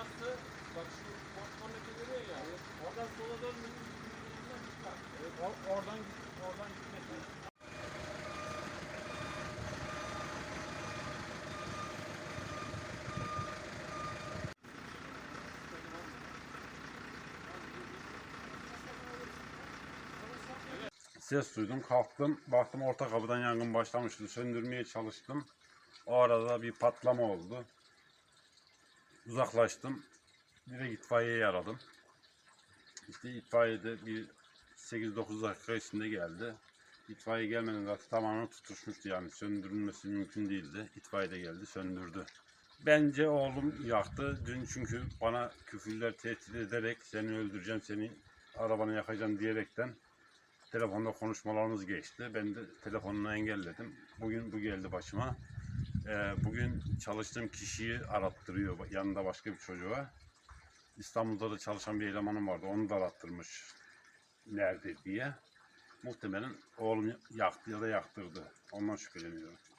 Burası bak şu kontrolü görüyor ya. Oradan sola çıkar. Evet, or- oradan oradan gitmesi. Ses duydum, kalktım, baktım orta kapıdan yangın başlamıştı. Söndürmeye çalıştım. O arada bir patlama oldu. Uzaklaştım. Direkt itfaiyeyi aradım. İşte itfaiyede bir 8-9 dakika içinde geldi. İtfaiye gelmeden zaten tamamen tutuşmuştu yani söndürülmesi mümkün değildi. İtfaiye de geldi söndürdü. Bence oğlum yaktı. Dün çünkü bana küfürler tehdit ederek seni öldüreceğim, seni arabanı yakacağım diyerekten telefonda konuşmalarımız geçti. Ben de telefonunu engelledim. Bugün bu geldi başıma. Ee, bugün çalıştığım kişiyi arattırıyor yanında başka bir çocuğa. İstanbul'da da çalışan bir elemanım vardı. Onu da arattırmış. Nerede diye. Muhtemelen oğlum yaktı ya da yaktırdı. Ondan şüpheleniyorum.